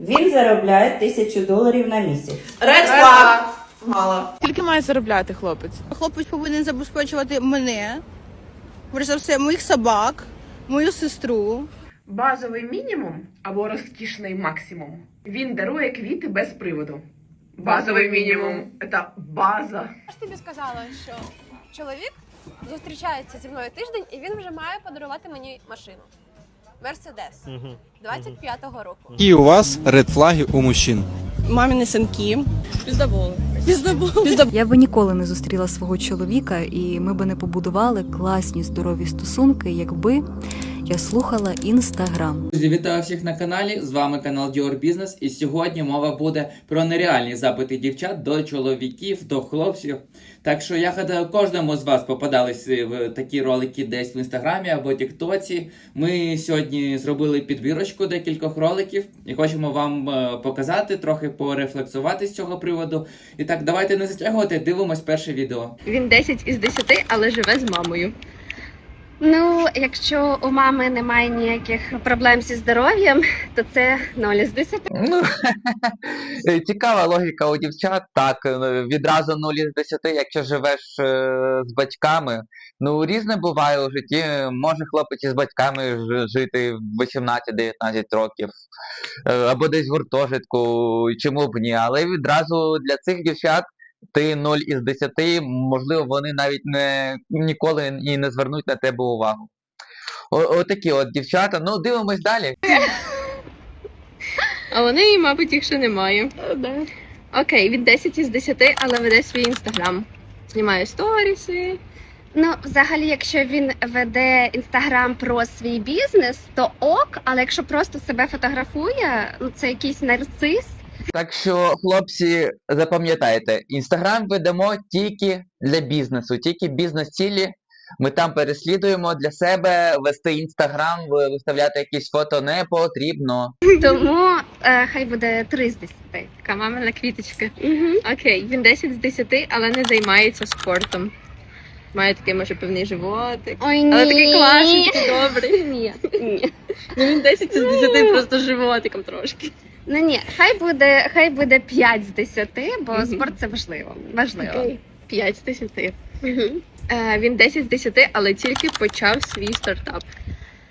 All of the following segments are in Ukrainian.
Він заробляє тисячу доларів на місяць. Red flag. Мало. Скільки має заробляти хлопець? Хлопець повинен забезпечувати мене, перш за все, моїх собак, мою сестру. Базовий мінімум або розкішний максимум. Він дарує квіти без приводу. Базовий мінімум це база. Я ж тобі сказала, що чоловік зустрічається зі мною тиждень, і він вже має подарувати мені машину. Мерседес 25-го року. І у вас редфлаги у мужчин? Маміни синки. Піздаболи. Піздаболи. Я би ніколи не зустріла свого чоловіка, і ми би не побудували класні здорові стосунки, якби я слухала інстаграм. Друзі, вітаю всіх на каналі. З вами канал Dior Business. І сьогодні мова буде про нереальні запити дівчат до чоловіків, до хлопців. Так що я гадаю, кожному з вас попадались в такі ролики десь в інстаграмі або тіктоці. Ми сьогодні зробили підбірочку декількох роликів і хочемо вам е, показати, трохи порефлексувати з цього приводу. І так, давайте не затягувати, дивимось перше відео. Він 10 із 10, але живе з мамою. Ну, якщо у мами немає ніяких проблем зі здоров'ям, то це 0 із 10. Ну, цікава логіка у дівчат. Так, відразу 0 із 10, якщо живеш е, з батьками. Ну, різне буває у житті. Може хлопець із батьками жити в 18-19 років, е, або десь в гуртожитку, чому б ні. Але відразу для цих дівчат ти 0 із 10, можливо, вони навіть не ніколи і не звернуть на тебе увагу. О- Отакі от дівчата. Ну, дивимось далі. А в неї, мабуть, їх ще немає. Окей, він 10 із 10, але веде свій інстаграм. Знімає сторіси. Ну, взагалі, якщо він веде інстаграм про свій бізнес, то ок, але якщо просто себе фотографує, ну це якийсь нарцис. Так що, хлопці, запам'ятайте, інстаграм ведемо тільки для бізнесу, тільки бізнес-цілі. Ми там переслідуємо для себе вести інстаграм, виставляти якісь фото не потрібно. Тому е, хай буде 3 з 10. Така мамина квіточка. Угу. Окей, він 10 з 10, але не займається спортом. Має такий, може, певний животик. Ой, ні. Але такий класний, такий добрий. Ні, ні. Ну він 10 із 10 просто животиком трошки. Ну ні, хай буде, хай буде 5 з 10, бо Мгм. спорт це важливо. Важливо. 5 з 10. Угу. Е, він 10 з 10, але тільки почав свій стартап.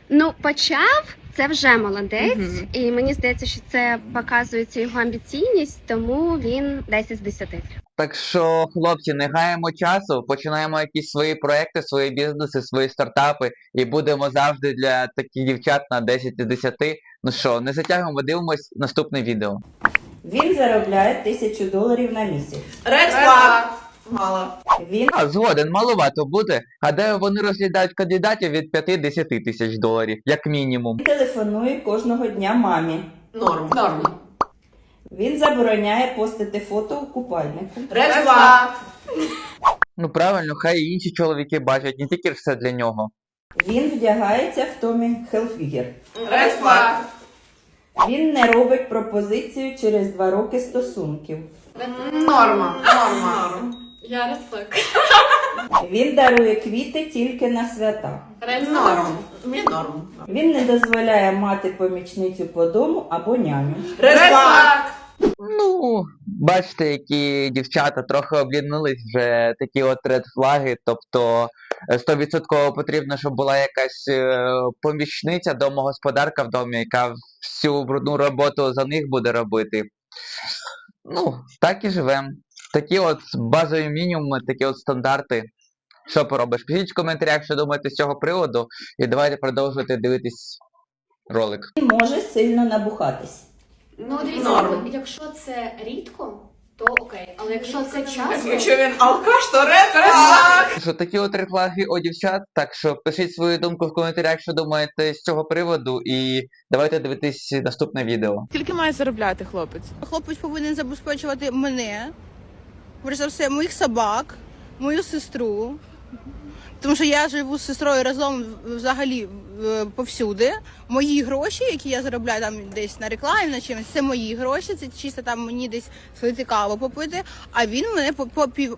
Ну, почав, це вже молодець, Мгм. і мені здається, що це показується його амбіційність, тому він 10 з 10. Так що, хлопці, не гаємо часу, починаємо якісь свої проекти, свої бізнеси, свої стартапи і будемо завжди для таких дівчат на 10 із 10. Ну що, не затягуємо, дивимось наступне відео. Він заробляє тисячу доларів на місяць. Red flag. Мало. Він А, згоден, маловато буде. Гадаю, вони розглядають кандидатів від 5-10 тисяч доларів, як мінімум. телефонує кожного дня мамі. Норм. Норм. Він забороняє постити фото у купальнику. Red flag. Ну правильно, хай і інші чоловіки бачать, не тільки ж все для нього. Він вдягається в Томі Хелфігер. Red. Він не робить пропозицію через два роки стосунків. Норма. Норма. Я редфлек. Він дарує квіти тільки на свята. Норм. Мені норм. Він не дозволяє мати помічницю по дому або няню. Flag. Ну, бачите, які дівчата трохи обліднились вже такі от редфлаги. Тобто е, 100% потрібно, щоб була якась е, помічниця, домогосподарка в домі, яка всю брудну роботу за них буде робити. Ну, так і живемо. Такі от базові мінімуми, такі от стандарти. Що поробиш? Пишіть в коментарях, що думаєте з цього приводу, і давайте продовжувати дивитись ролик. Може сильно набухатись. Ну, дивіться, Норм. якщо це рідко, то окей. Але якщо це часто, Якщо він алкаш, то red. Що такі от рефлаги у дівчат, так що пишіть свою думку в коментарях, що думаєте з цього приводу, і давайте дивитись наступне відео. Скільки має заробляти хлопець? Хлопець повинен забезпечувати мене, перш за все, моїх собак, мою сестру. Тому що я живу з сестрою разом взагалі повсюди. Мої гроші, які я заробляю там десь на рекламі, на чимось, це мої гроші, це чисто там мені десь слити каву попити. А він мене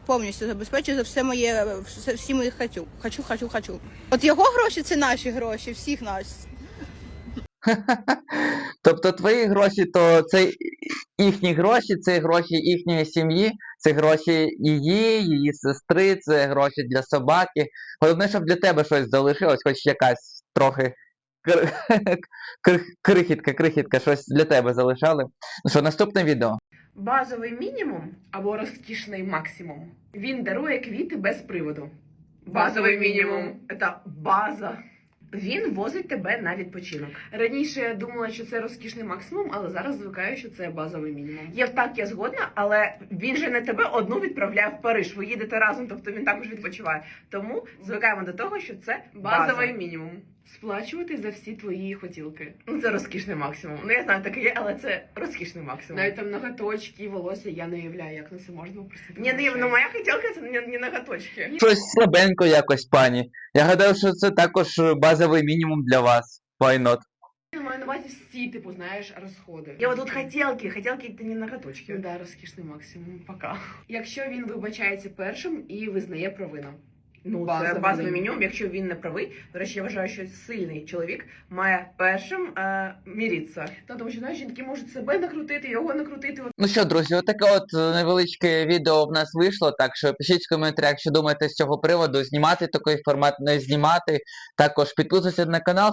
повністю забезпечує за все моє, всі мої хочу. Хочу, хочу, хочу. От його гроші це наші гроші, всіх нас. Тобто твої гроші, то це їхні гроші, це гроші їхньої сім'ї, це гроші її, її сестри, це гроші для собаки. Головне, щоб для тебе щось залишилось, хоч якась трохи кр- кр- крихітка, крихітка, щось для тебе залишали. Ну що, наступне відео. Базовий мінімум або розкішний максимум. Він дарує квіти без приводу. Базовий мінімум це база. Він возить тебе на відпочинок. Раніше я думала, що це розкішний максимум, але зараз звикаю, що це базовий мінімум. Я так я згодна, але він же не тебе одну відправляє в Париж. Ви їдете разом, тобто він також відпочиває. Тому звикаємо до того, що це базовий мінімум. Сплачувати за всі твої хотілки. Ну це розкішний максимум. Ну я знаю, таке є, але це розкішний максимум. Навіть там ноготочки, волосся, я не уявляю, як на це можна попросити. Ні, ні, ну моя хотілка це не, не ноготочки. Щось слабенько якось, пані. Я гадаю, що це також е, базовий мінімум для вас. Why not? Я маю на увазі всі, типу, знаєш, розходи. Я тут хотілки, хотілки це не ноготочки. Да, розкішний максимум, пока. Якщо він вибачається першим і визнає провину. Ну, це Базовий мінімум, якщо він не правий. До речі, я вважаю, що сильний чоловік має першим е, міритися. Та тому що знаєш, жінки можуть себе накрутити, його накрутити. Ну що, друзі, отаке от е, невеличке відео в нас вийшло. Так що пишіть в коментарях, що думаєте з цього приводу. Знімати такий формат, не знімати. Також підписуйтесь на канал.